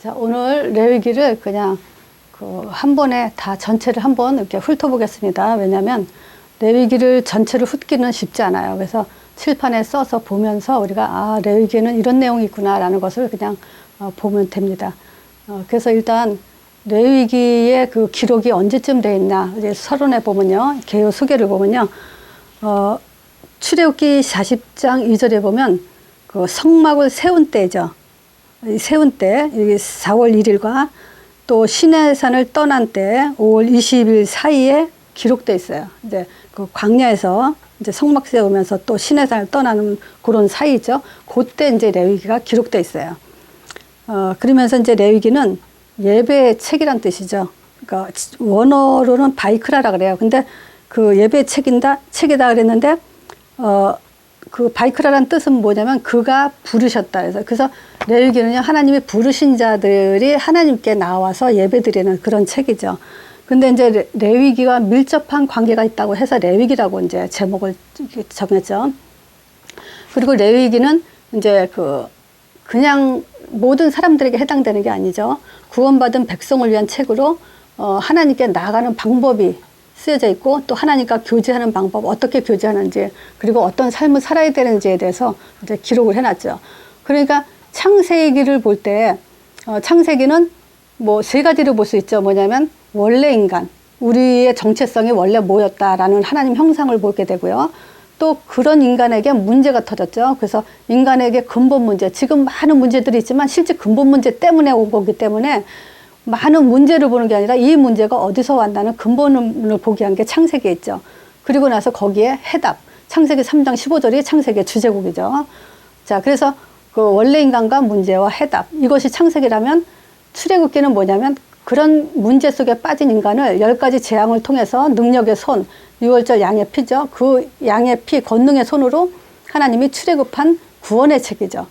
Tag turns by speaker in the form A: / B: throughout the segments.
A: 자, 오늘 레위기를 그냥 그 한 번에 다 전체를 한번 이렇게 훑어보겠습니다. 왜냐하면 레위기를 전체를 훑기는 쉽지 않아요. 그래서 칠판에 써서 보면서 우리가 아 레위기에는 이런 내용이 있구나라는 것을 그냥 어, 보면 됩니다. 어, 그래서 일단 레위기의 그 기록이 언제쯤 돼 있나 이제 서론에 보면요 개요 소개를 보면요 어, 출애굽기 40장 2절에 보면 그 성막을 세운 때죠. 이 세운 때 이게 4월 1일과 또 시내산을 떠난 때 5월 20일 사이에 기록돼 있어요. 이제 그 광야에서 이제 성막 세우면서 또 시내산을 떠나는 그런 사이죠. 그때 이제 레위기가 기록돼 있어요. 어, 그러면서 이제 레위기는 예배의 책이란 뜻이죠. 그러니까 원어로는 바이크라라 그래요. 근데 그 예배의 책인다, 책이다 그랬는데, 어, 그 바이크라란 뜻은 뭐냐면 그가 부르셨다. 그래서, 그래서 레위기는요, 하나님이 부르신 자들이 하나님께 나와서 예배 드리는 그런 책이죠. 근데 이제 레- 레위기와 밀접한 관계가 있다고 해서 레위기라고 이제 제목을 정했죠. 그리고 레위기는 이제 그 그냥 모든 사람들에게 해당되는 게 아니죠. 구원받은 백성을 위한 책으로 어, 하나님께 나아가는 방법이 쓰여져 있고 또 하나님과 교제하는 방법 어떻게 교제하는지 그리고 어떤 삶을 살아야 되는지에 대해서 이제 기록을 해놨죠. 그러니까 창세기를 볼 때 어, 창세기는 뭐 세 가지로 볼 수 있죠. 뭐냐면 원래 인간 우리의 정체성이 원래 뭐였다라는 하나님 형상을 보게 되고요. 또 그런 인간에게 문제가 터졌죠. 그래서 인간에게 근본 문제, 지금 많은 문제들이 있지만 실제 근본 문제 때문에 온 거기 때문에 많은 문제를 보는 게 아니라 이 문제가 어디서 왔다는 근본을 보게 한게 창세기에 있죠. 그리고 나서 거기에 해답, 창세기 3장 15절이 창세기의 주제곡이죠. 자, 그래서 그 원래 인간과 문제와 해답, 이것이 창세기라면 출애굽기는 뭐냐면 그런 문제 속에 빠진 인간을 열 가지 재앙을 통해서 능력의 손, 유월절 양의 피죠. 그 양의 피, 권능의 손으로 하나님이 출애굽한 구원의 책이죠.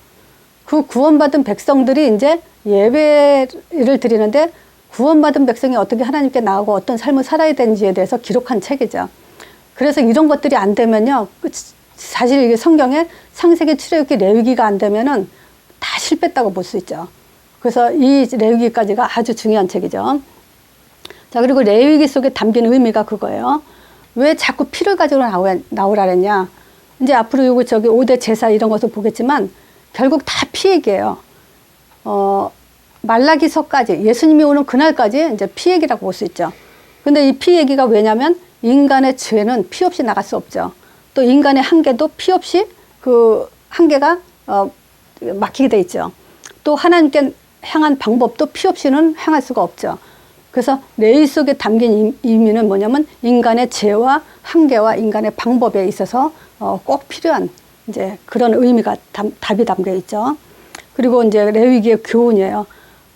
A: 그 구원받은 백성들이 이제 예배를 드리는데 구원받은 백성이 어떻게 하나님께 나오고 어떤 삶을 살아야 되는지에 대해서 기록한 책이죠. 그래서 이런 것들이 안 되면요. 그 사실 이게 성경에 창세기 출애굽기 레위기가 안 되면은 다 실패했다고 볼 수 있죠. 그래서 이 레위기까지가 아주 중요한 책이죠. 자, 그리고 레위기 속에 담긴 의미가 그거예요. 왜 자꾸 피를 가지고 나오라, 나오라 그랬냐. 이제 앞으로 요거 저기 5대 제사 이런 것을 보겠지만 결국 다 피 얘기예요. 어, 말라기서까지 예수님이 오는 그날까지 이제 피 얘기라고 볼 수 있죠. 근데 이 피 얘기가 왜냐면 인간의 죄는 피 없이 나갈 수 없죠. 또 인간의 한계도 피 없이 그 한계가 어, 막히게 돼 있죠. 또 하나님께 향한 방법도 피 없이는 향할 수가 없죠. 그래서 레위 속에 담긴 임- 의미는 뭐냐면 인간의 죄와 한계와 인간의 방법에 있어서 어, 꼭 필요한 이제 그런 의미가 담, 답이 담겨 있죠. 그리고 이제 레위기의 교훈이에요.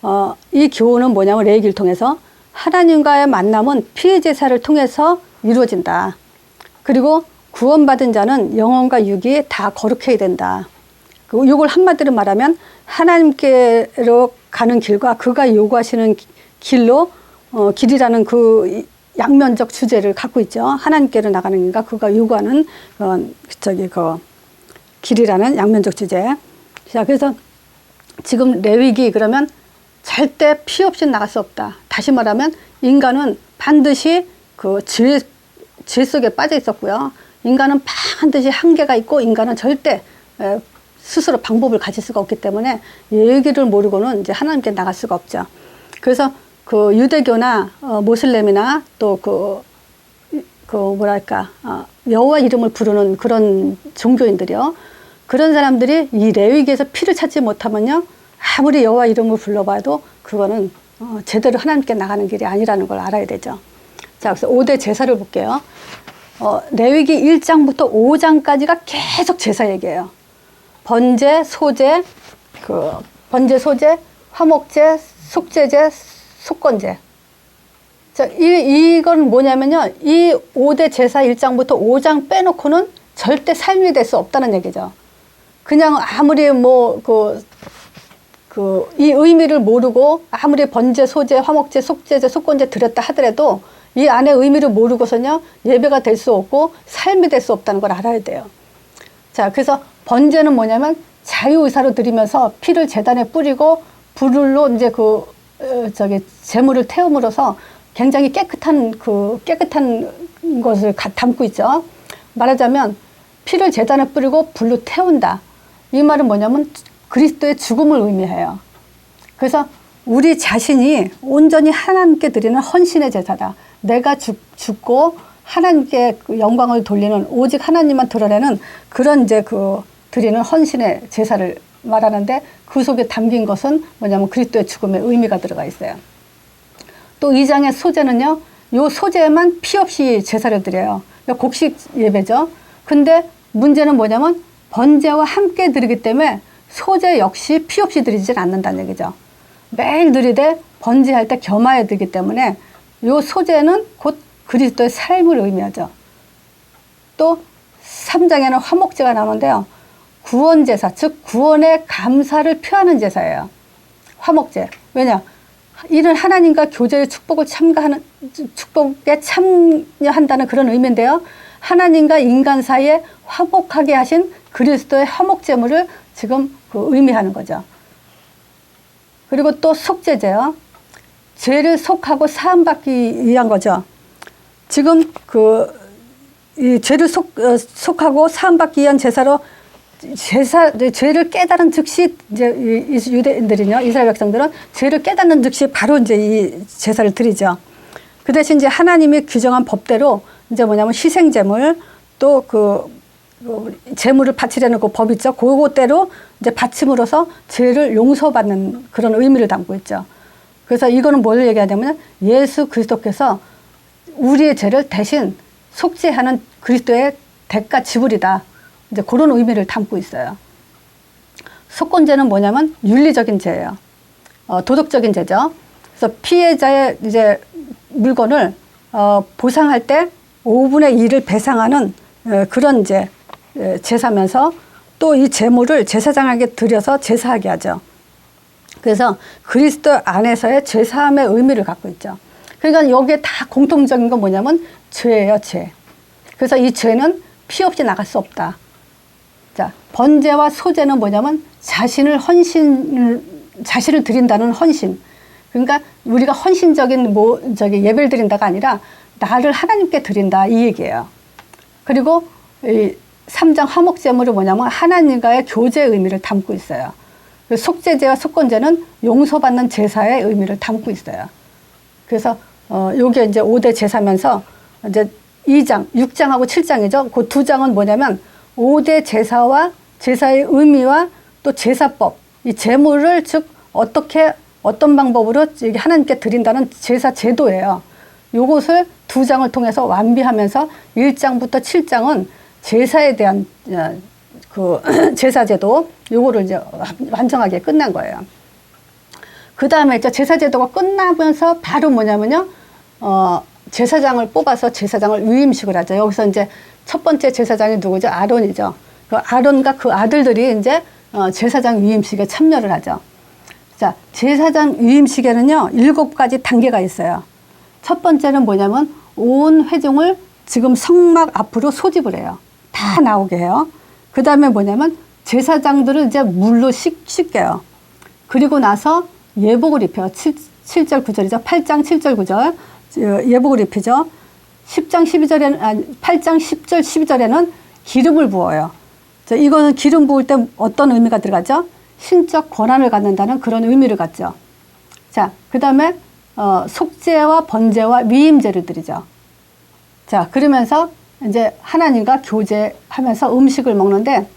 A: 어, 이 교훈은 뭐냐면 레위기를 통해서 하나님과의 만남은 피해 제사를 통해서 이루어진다. 그리고 구원받은 자는 영혼과 육이 다 거룩해야 된다. 그 이걸 한마디로 말하면 하나님께로 가는 길과 그가 요구하시는 기- 길로 어, 길이라는 그 이- 양면적 주제를 갖고 있죠. 하나님께로 나가는 길과 그가 요구하는 어, 저기 그 길이라는 양면적 주제. 자, 그래서 지금 레위기 그러면 절대 피 없이 나갈 수 없다. 다시 말하면 인간은 반드시 그 죄, 죄 속에 빠져 있었고요. 인간은 반드시 한계가 있고 인간은 절대 에, 스스로 방법을 가질 수가 없기 때문에 얘기를 모르고는 이제 하나님께 나갈 수가 없죠. 그래서 그 유대교나 어, 모슬렘이나 또그 그 뭐랄까 어, 여호와 이름을 부르는 그런 종교인들이요. 그런 사람들이 이 레위기에서 피를 찾지 못하면요. 아무리 여호와 이름을 불러봐도 그거는 어, 제대로 하나님께 나가는 길이 아니라는 걸 알아야 되죠. 자, 그래서 5대 제사를 볼게요. 어, 레위기 1장부터 5장까지가 계속 제사 얘기예요. 번제, 소제, 그 번제, 소제, 화목제, 속제제, 속건제. 자, 이, 이건 뭐냐면요. 이 5대 제사 1장부터 5장 빼놓고는 절대 삶이 될 수 없다는 얘기죠. 그냥 아무리 뭐, 그, 그, 이 의미를 모르고 아무리 번제, 소제, 화목제, 속제제, 속건제 드렸다 하더라도 이 안에 의미를 모르고서는요, 예배가 될 수 없고 삶이 될 수 없다는 걸 알아야 돼요. 자, 그래서 번제는 뭐냐면 자유 의사로 드리면서 피를 재단에 뿌리고 불로 이제 그 어, 저기 재물을 태움으로써 굉장히 깨끗한 그 깨끗한 것을 가- 담고 있죠. 말하자면 피를 재단에 뿌리고 불로 태운다. 이 말은 뭐냐면 그리스도의 죽음을 의미해요. 그래서 우리 자신이 온전히 하나님께 드리는 헌신의 제사다. 내가 죽, 죽고 하나님께 그 영광을 돌리는 오직 하나님만 드러내는 그런 이제 그 드리는 헌신의 제사를 말하는데 그 속에 담긴 것은 뭐냐면 그리스도의 죽음의 의미가 들어가 있어요. 또 2장의 소제는요, 요 소제만 피 없이 제사를 드려요. 곡식 예배죠. 근데 문제는 뭐냐면 번제와 함께 드리기 때문에 소제 역시 피 없이 드리진 않는다는 얘기죠. 매일 드리되 번제할 때 겸하여 드리기 때문에 요 소제는 곧 그리스도의 삶을 의미하죠. 또 3장에는 화목제가 나오는데요. 구원 제사, 즉 구원의 감사를 표하는 제사예요. 화목제. 왜냐? 이는 하나님과 교제의 축복을 참가하는 축복에 참여한다는 그런 의미인데요. 하나님과 인간 사이에 화목하게 하신 그리스도의 화목제물을 지금 그 의미하는 거죠. 그리고 또 속죄제요. 죄를 속하고 사함받기 위한 거죠. 지금 그 이 죄를 속, 어, 속하고 사함받기 위한 제사로 제사 죄를 깨달은 즉시 이제 유대인들이요 이스라엘 백성들은 죄를 깨닫는 즉시 바로 이제 이 제사를 드리죠. 그 대신 이제 하나님이 규정한 법대로 이제 뭐냐면 희생 제물 또그 그 제물을 바치려는 그 법 있죠. 그거대로 이제 바침으로써 죄를 용서받는 그런 의미를 담고 있죠. 그래서 이거는 뭘 얘기하냐면 예수 그리스도께서 우리의 죄를 대신 속죄하는 그리스도의 대가 지불이다. 이제 그런 의미를 담고 있어요. 속건죄는 뭐냐면 윤리적인 죄예요. 어, 도덕적인 죄죠. 그래서 피해자의 이제 물건을 어, 보상할 때 5분의 1을 배상하는 어, 그런 이제 에, 제사면서 또이 재물을 제사장에게 드려서 제사하게 하죠. 그래서 그리스도 안에서의 죄사함의 의미를 갖고 있죠. 그러니까 여기에 다 공통적인 건 뭐냐면 죄예요, 죄. 그래서 이 죄는 피 없이 나갈 수 없다. 자, 번제와 소제는 뭐냐면 자신을 헌신을 자신을 드린다는 헌신. 그러니까 우리가 헌신적인 뭐 저기 예배를 드린다가 아니라 나를 하나님께 드린다 이 얘기예요. 그리고 이 3장 화목제물은 뭐냐면 하나님과의 교제의 의미를 담고 있어요. 그 속죄제와 속건제는 용서받는 제사의 의미를 담고 있어요. 그래서 어 요게 이제 5대 제사면서 이제 2장, 6장하고 7장이죠. 그 두 장은 뭐냐면 5대 제사와 제사의 의미와 또 제사법, 이 제물을 즉 어떻게 어떤 방법으로 하나님께 드린다는 제사 제도예요. 요것을 두 장을 통해서 완비하면서 1장부터 7장은 제사에 대한 어, 그 제사 제도 요거를 이제 완성하게 끝난 거예요. 그 다음에 이제 제사 제도가 끝나면서 바로 뭐냐면요, 어, 제사장을 뽑아서 제사장을 위임식을 하죠. 여기서 이제 첫 번째 제사장이 누구죠? 아론이죠. 그 아론과 그 아들들이 이제 어, 제사장 위임식에 참여를 하죠. 자, 제사장 위임식에는요, 일곱 가지 단계가 있어요. 첫 번째는 뭐냐면 온 회중을 지금 성막 앞으로 소집을 해요. 다 나오게 해요. 그 다음에 뭐냐면 제사장들을 이제 물로 씻, 씻게요. 그리고 나서 예복을 입혀요. 7, 7절 9절이죠. 8장 7절 9절 어, 예복을 입히죠. 10장 12절에는 아니 8장 10절 12절에는 기름을 부어요. 자, 이거는 기름 부을 때 어떤 의미가 들어가죠? 신적 권한을 갖는다는 그런 의미를 갖죠. 자, 그 다음에 어, 속죄와 번제와 위임제를 드리죠. 자, 그러면서 이제 하나님과 교제하면서 음식을 먹는데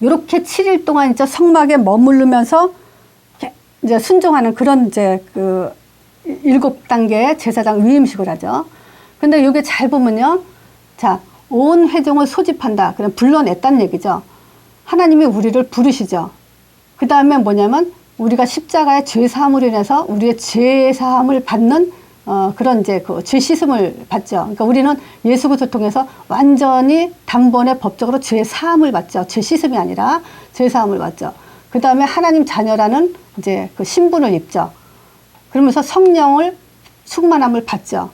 A: 이렇게 7일 동안 이제 성막에 머무르면서 이제 순종하는 그런 이제 그 일곱 단계의 제사장 위임식을 하죠. 근데 이게 잘 보면요. 자, 온 회중을 소집한다. 그냥 불러냈다는 얘기죠. 하나님이 우리를 부르시죠. 그 다음에 뭐냐면 우리가 십자가의 죄 사함으로 인해서 우리의 죄 사함을 받는 어, 그런 이제 그 죄 씻음을 받죠. 그러니까 우리는 예수 그리스도 통해서 완전히 단번에 법적으로 죄 사함을 받죠. 죄 씻음이 아니라 죄 사함을 받죠. 그 다음에 하나님 자녀라는 이제 그 신분을 입죠. 그러면서 성령을 충만함을 받죠.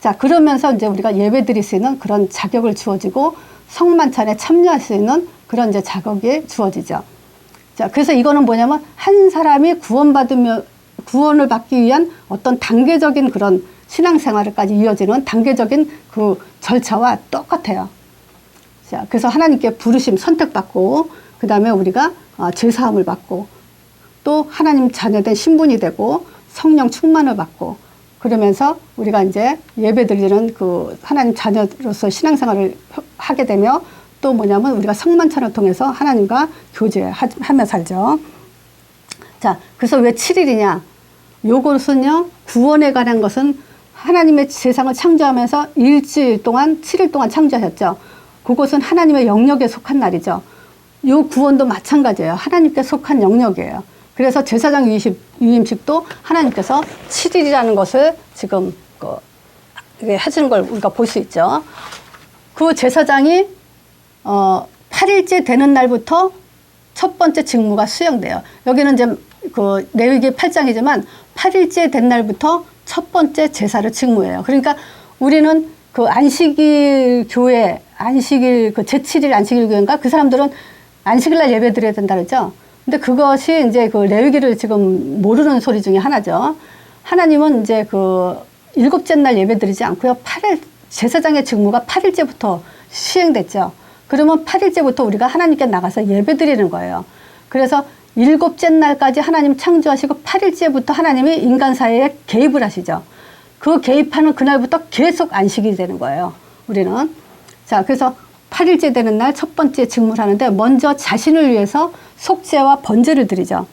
A: 자, 그러면서 이제 우리가 예배 드릴 수 있는 그런 자격을 주어지고 성만찬에 참여할 수 있는 그런 이제 자격이 주어지죠. 자, 그래서 이거는 뭐냐면 한 사람이 구원받으며 구원을 받기 위한 어떤 단계적인 그런 신앙생활까지 이어지는 단계적인 그 절차와 똑같아요. 자, 그래서 하나님께 부르심 선택받고 그 다음에 우리가 어, 죄사함을 받고 또 하나님 자녀된 신분이 되고 성령 충만을 받고 그러면서 우리가 이제 예배 드리는 그 하나님 자녀로서 신앙생활을 하게 되며 또 뭐냐면 우리가 성만찬을 통해서 하나님과 교제하며 살죠. 자, 그래서 왜 7일이냐? 요것은요, 구원에 관한 것은 하나님의 세상을 창조하면서 일주일 동안, 7일 동안 창조하셨죠. 그것은 하나님의 영역에 속한 날이죠. 요 구원도 마찬가지예요. 하나님께 속한 영역이에요. 그래서 제사장 유임식도 하나님께서 7일이라는 것을 지금 그, 해주는 걸 우리가 볼 수 있죠. 그 제사장이 어, 8일째 되는 날부터 첫 번째 직무가 수행돼요. 여기는 이제 그 레위기 8장이지만 8일째 된 날부터 첫 번째 제사를 직무해요. 그러니까 우리는 그 안식일 교회, 안식일 그 제7일 안식일 교회인가 그 사람들은 안식일 날 예배 드려야 된다 그러죠. 근데 그것이 이제 그 레위기를 지금 모르는 소리 중에 하나죠. 하나님은 이제 그 일곱째 날 예배 드리지 않고요. 8일 제사장의 직무가 8일째부터 시행됐죠. 그러면 8일째부터 우리가 하나님께 나가서 예배 드리는 거예요. 그래서 일곱째 날까지 하나님 창조하시고 8일째부터 하나님이 인간 사회에 개입을 하시죠. 그 개입하는 그날부터 계속 안식이 되는 거예요. 우리는. 자, 그래서 8일째 되는 날 첫 번째 직무를 하는데 먼저 자신을 위해서 속죄와 번제를 드리죠.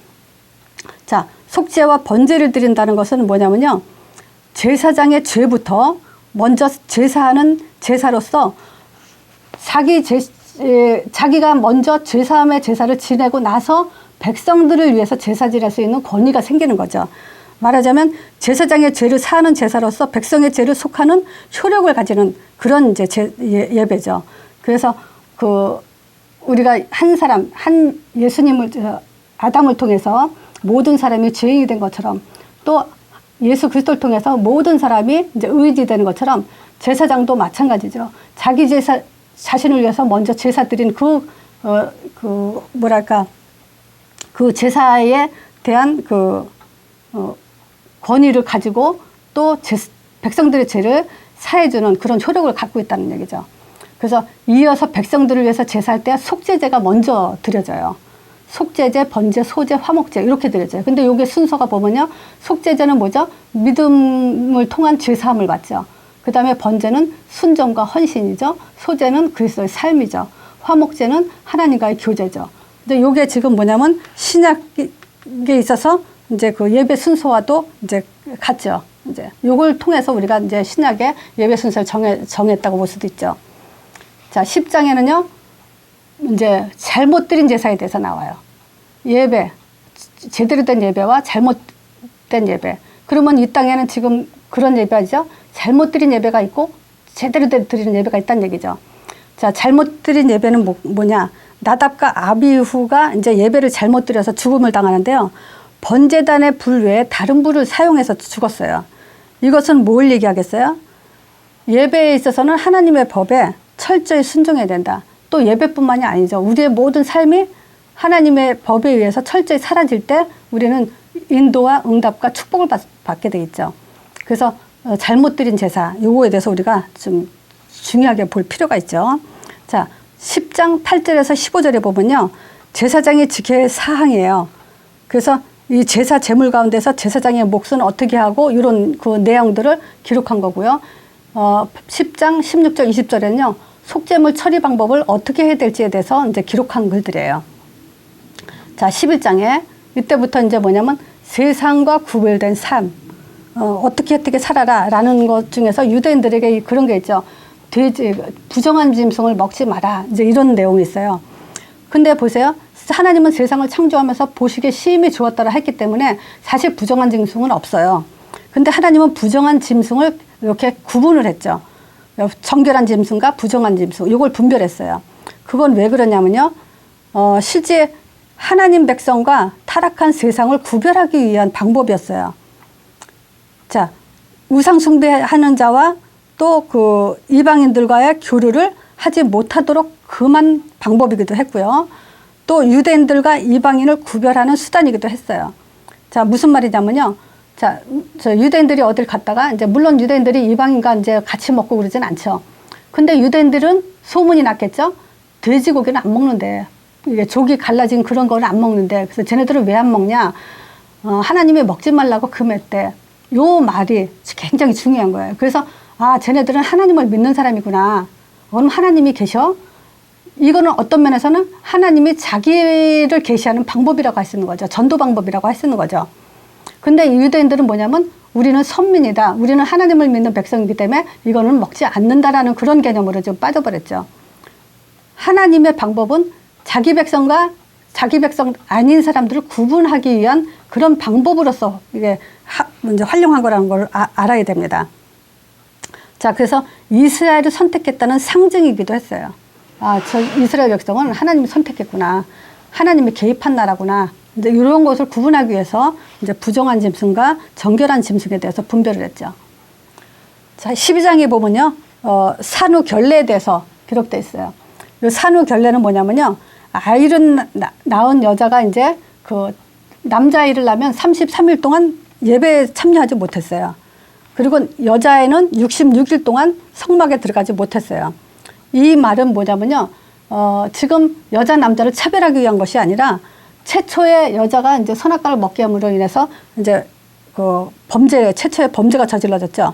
A: 자, 속죄와 번제를 드린다는 것은 뭐냐면요. 제사장의 죄부터 먼저 제사하는 제사로서 자기 제, 에, 자기가 먼저 제사함의 제사를 지내고 나서 백성들을 위해서 제사 지낼 수 있는 권위가 생기는 거죠. 말하자면 제사장의 죄를 사하는 제사로서 백성의 죄를 속하는 효력을 가지는 그런 이제 제, 예, 배죠 그래서 그 우리가 한 사람 한 예수님을 저, 아담을 통해서 모든 사람이 죄인이 된 것처럼 또 예수 그리스도를 통해서 모든 사람이 이제 의지되는 것처럼 제사장도 마찬가지죠. 자기 제사 자신을 위해서 먼저 제사 드린 그, 어, 그, 뭐랄까, 그 제사에 대한 그, 어, 권위를 가지고 또 제, 백성들의 죄를 사해주는 그런 효력을 갖고 있다는 얘기죠. 그래서 이어서 백성들을 위해서 제사할 때 속죄제가 먼저 드려져요. 속죄제, 번제, 소제, 화목제 이렇게 드려져요. 근데 요게 순서가 보면요. 속죄제는 뭐죠? 믿음을 통한 죄사함을 받죠. 그 다음에 번제는 순종과 헌신이죠. 소제는 그리스도의 삶이죠. 화목제는 하나님과의 교제죠. 근데 요게 지금 뭐냐면 신약에 있어서 이제 그 예배 순서와도 이제 같죠. 이제 요걸 통해서 우리가 이제 신약의 예배 순서를 정해, 정했다고 볼 수도 있죠. 자, 10장에는요, 이제 잘못 드린 제사에 대해서 나와요. 예배, 제대로 된 예배와 잘못된 예배. 그러면 이 땅에는 지금 그런 예배죠. 잘못 드린 예배가 있고 제대로 드리는 예배가 있다는 얘기죠. 자, 잘못 드린 예배는 뭐, 뭐냐? 나답과 아비후가 이제 예배를 잘못 드려서 죽음을 당하는데요. 번제단의 불 외에 다른 불을 사용해서 죽었어요. 이것은 뭘 얘기하겠어요? 예배에 있어서는 하나님의 법에 철저히 순종해야 된다. 또 예배뿐만이 아니죠. 우리의 모든 삶이 하나님의 법에 의해서 철저히 사라질 때 우리는 인도와 응답과 축복을 받, 받게 돼 있죠. 그래서 어, 잘못 드린 제사 요거에 대해서 우리가 좀 중요하게 볼 필요가 있죠. 자, 10장 8절에서 15절에 보면요. 제사장이 지켜야 할 사항이에요. 그래서 이 제사 제물 가운데서 제사장의 몫은 어떻게 하고 이런 그 내용들을 기록한 거고요. 어, 10장 16절 20절에는요. 속죄물 처리 방법을 어떻게 해야 될지에 대해서 이제 기록한 글들이에요. 자, 11장에 이때부터 이제 뭐냐면 세상과 구별된 삶, 어, 어떻게 어떻게 살아라 라는 것 중에서 유대인들에게 그런 게 있죠. 돼지, 부정한 짐승을 먹지 마라. 이제 이런 내용이 있어요. 근데 보세요. 하나님은 세상을 창조하면서 보시기에 심히 좋았다라 했기 때문에 사실 부정한 짐승은 없어요. 근데 하나님은 부정한 짐승을 이렇게 구분을 했죠. 정결한 짐승과 부정한 짐승. 이걸 분별했어요. 그건 왜 그러냐면요. 어, 실제 하나님 백성과 타락한 세상을 구별하기 위한 방법이었어요. 자, 우상 숭배하는 자와 또 그 이방인들과의 교류를 하지 못하도록 금한 방법이기도 했고요. 또 유대인들과 이방인을 구별하는 수단이기도 했어요. 자, 무슨 말이냐면요. 자, 저 유대인들이 어딜 갔다가 이제 물론 유대인들이 이방인과 이제 같이 먹고 그러진 않죠. 근데 유대인들은 소문이 났겠죠. 돼지고기는 안 먹는데 이게 족이 갈라진 그런 거는 안 먹는데 그래서 쟤네들은 왜 안 먹냐? 어, 하나님이 먹지 말라고 금했대. 요 말이 굉장히 중요한 거예요. 그래서 아, 쟤네들은 하나님을 믿는 사람이구나. 그럼 하나님이 계셔? 이거는 어떤 면에서는 하나님이 자기를 계시하는 방법이라고 할 수 있는 거죠. 전도 방법이라고 할 수 있는 거죠. 근데 이 유대인들은 뭐냐면 우리는 선민이다. 우리는 하나님을 믿는 백성이기 때문에 이거는 먹지 않는다라는 그런 개념으로 좀 빠져버렸죠. 하나님의 방법은 자기 백성과 자기 백성 아닌 사람들을 구분하기 위한 그런 방법으로서 이게 하, 먼저 활용한 거라는 걸 아, 알아야 됩니다. 자, 그래서 이스라엘을 선택했다는 상징이기도 했어요. 아, 저 이스라엘 백성은 하나님이 선택했구나. 하나님이 개입한 나라구나. 이제 이런 것을 구분하기 위해서 이제 부정한 짐승과 정결한 짐승에 대해서 분별을 했죠. 자, 12장에 보면요. 어, 산후 결례에 대해서 기록되어 있어요. 이 산후 결례는 뭐냐면요. 아이를 나, 낳은 여자가 이제 그 남자아이를 낳으면 33일 동안 예배에 참여하지 못했어요. 그리고 여자애는 66일 동안 성막에 들어가지 못했어요. 이 말은 뭐냐면요. 어, 지금 여자 남자를 차별하기 위한 것이 아니라 최초의 여자가 이제 선악과를 먹게 함으로 인해서 이제 그 범죄 최초의 범죄가 저질러졌죠.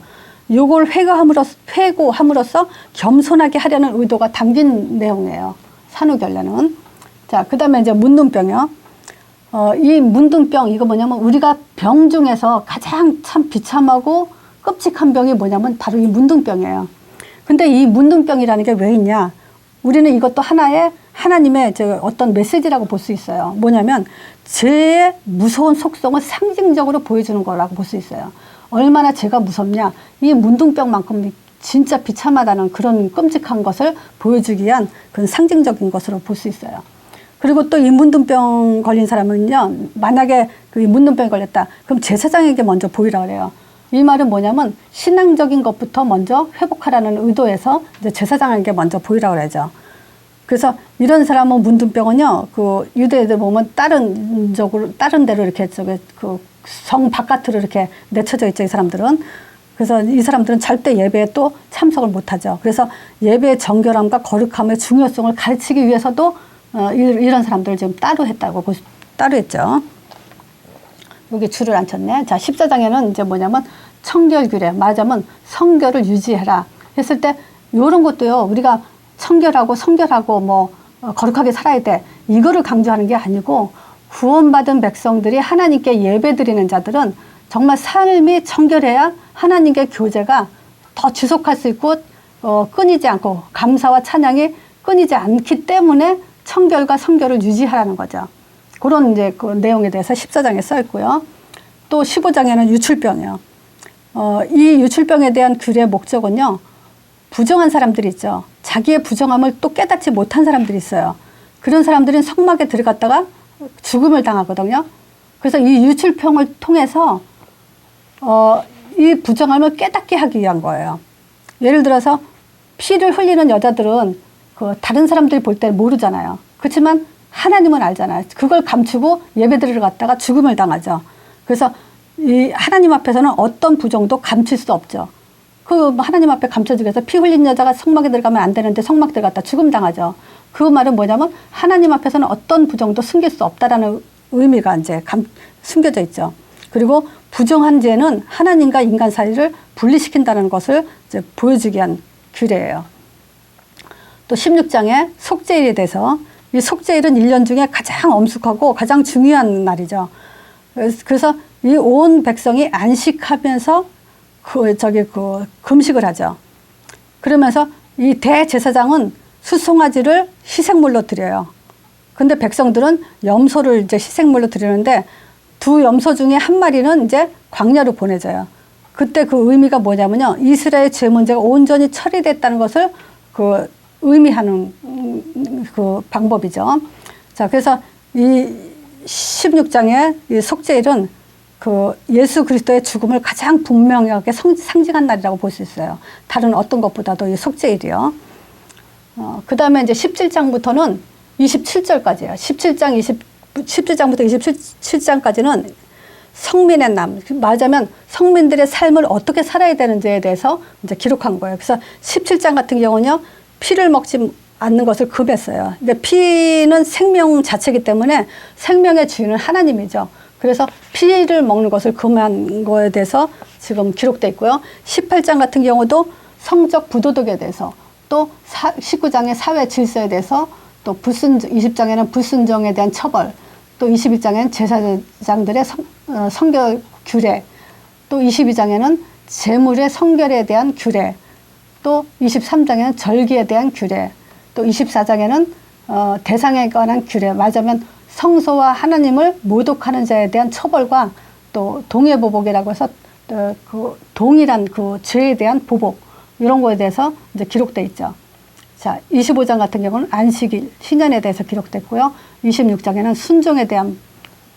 A: 요걸 회고함으로써 회고함으로써 겸손하게 하려는 의도가 담긴 내용이에요. 산후결례는. 자, 그 다음에 이제 문둥병이요. 어, 이 문둥병 이거 뭐냐면 우리가 병 중에서 가장 참 비참하고 끔찍한 병이 뭐냐면 바로 이 문둥병이에요. 근데 이 문둥병이라는 게 왜 있냐? 우리는 이것도 하나의 하나님의 저 어떤 메시지라고 볼 수 있어요. 뭐냐면 죄의 무서운 속성을 상징적으로 보여주는 거라고 볼 수 있어요. 얼마나 죄가 무섭냐? 이 문둥병만큼 진짜 비참하다는 그런 끔찍한 것을 보여주기 위한 그런 상징적인 것으로 볼 수 있어요. 그리고 또 이 문둥병 걸린 사람은요, 만약에 그 문둥병이 걸렸다. 그럼 제사장에게 먼저 보이라 그래요. 이 말은 뭐냐면 신앙적인 것부터 먼저 회복하라는 의도에서 이제 제사장에게 먼저 보이라 그러죠. 그래서 이런 사람은 문둥병은요, 그 유대애들 보면 다른 쪽으로, 다른 데로 이렇게 저기 그성 바깥으로 이렇게 내쳐져 있죠, 이 사람들은. 그래서 이 사람들은 절대 예배에 또 참석을 못 하죠. 그래서 예배의 정결함과 거룩함의 중요성을 가르치기 위해서도 어, 이- 이런 사람들을 지금 따로 했다고, 보- 따로 했죠. 여기 줄을 안 쳤네. 자, 14장에는 이제 뭐냐면 청결규례, 말하자면 성결을 유지해라. 했을 때 이런 것도요, 우리가 청결하고 성결하고 뭐 어, 거룩하게 살아야 돼. 이거를 강조하는 게 아니고 구원받은 백성들이 하나님께 예배 드리는 자들은 정말 삶이 청결해야 하나님께 교제가 더 지속할 수 있고 어, 끊이지 않고 감사와 찬양이 끊이지 않기 때문에 청결과 성결을 유지하라는 거죠. 그런 이제 그 내용에 대해서 14장에 써 있고요. 또 15장에는 유출병이요. 어, 이 유출병에 대한 규례의 목적은요. 부정한 사람들이 있죠. 자기의 부정함을 또 깨닫지 못한 사람들이 있어요. 그런 사람들은 성막에 들어갔다가 죽음을 당하거든요. 그래서 이 유출병을 통해서 어, 이 부정함을 깨닫게 하기 위한 거예요. 예를 들어서 피를 흘리는 여자들은 그 다른 사람들이 볼때 모르잖아요. 그렇지만 하나님은 알잖아요. 그걸 감추고 예배드리러 갔다가 죽음을 당하죠. 그래서 이 하나님 앞에서는 어떤 부정도 감출 수 없죠. 그 하나님 앞에 감춰주기 위해서 피 흘린 여자가 성막에 들어가면 안 되는데 성막 들어갔다 죽음 당하죠. 그 말은 뭐냐면 하나님 앞에서는 어떤 부정도 숨길 수 없다라는 의미가 이제 감, 숨겨져 있죠. 그리고 부정한 죄는 하나님과 인간 사이를 분리시킨다는 것을 보여주기 위한 규례예요. 또 16장에 속죄일에 대해서 이 속죄일은 1년 중에 가장 엄숙하고 가장 중요한 날이죠. 그래서- 이 온 백성이 안식하면서 그 저기 그 금식을 하죠. 그러면서 이 대제사장은 수송아지를 희생물로 드려요. 근데 백성들은 염소를 이제 희생물로 드리는데 두 염소 중에 한 마리는 이제 광야로 보내져요. 그때 그 의미가 뭐냐면요. 이스라엘 죄 문제가 온전히 처리됐다는 것을 그 의미하는 음, 그 방법이죠. 자, 그래서 이 16장의 이 속죄일은 그 예수 그리스도의 죽음을 가장 분명하게 성- 상징한 날이라고 볼 수 있어요. 다른 어떤 것보다도 이 속죄일이요. 어, 그 다음에 이제 17장부터는 27절까지예요. 17장 20 17장부터 27장까지는 성민의 남, 말하자면 성민들의 삶을 어떻게 살아야 되는지에 대해서 이제 기록한 거예요. 그래서 17장 같은 경우는요, 피를 먹지 않는 것을 금했어요. 근데 피는 생명 자체이기 때문에 생명의 주인은 하나님이죠. 그래서 피를 먹는 것을 금한 거에 대해서 지금 기록돼 있고요. 18장 같은 경우도 성적 부도덕에 대해서 또 사, 19장의 사회 질서에 대해서 또 불순 20장에는 불순종에 대한 처벌 또 21장에는 제사장들의 성, 어, 성결 규례 또 22장에는 재물의 성결에 대한 규례 또 23장에는 절기에 대한 규례 또 24장에는 어, 대상에 관한 규례 말하자면 성소와 하나님을 모독하는 자에 대한 처벌과 또 동해보복이라고 해서 어, 그 동일한 그 죄에 대한 보복 이런 거에 대해서 이제 기록돼 있죠. 자, 25장 같은 경우는 안식일, 신년에 대해서 기록됐고요. 26장에는 순종에 대한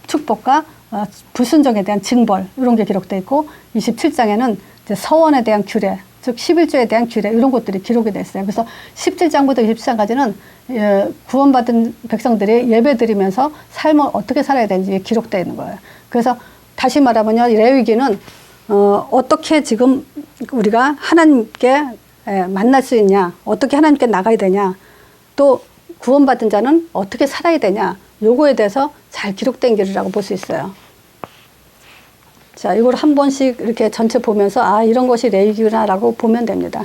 A: 축복과 어, 불순종에 대한 징벌 이런 게 기록돼 있고 27장에는 이제 서원에 대한 규례, 즉 11조에 대한 규례 이런 것들이 기록이 됐어요. 그래서 17장부터 27장까지는 예, 구원받은 백성들이 예배 드리면서 삶을 어떻게 살아야 되는지 기록되어 있는 거예요. 그래서 다시 말하면요, 레위기는 어, 어떻게 지금 우리가 하나님께 예, 만날 수 있냐, 어떻게 하나님께 나가야 되냐, 또 구원받은 자는 어떻게 살아야 되냐, 요거에 대해서 잘 기록된 길이라고 볼 수 있어요. 자, 이걸 한 번씩 이렇게 전체 보면서 아, 이런 것이 레위기구나라고 보면 됩니다.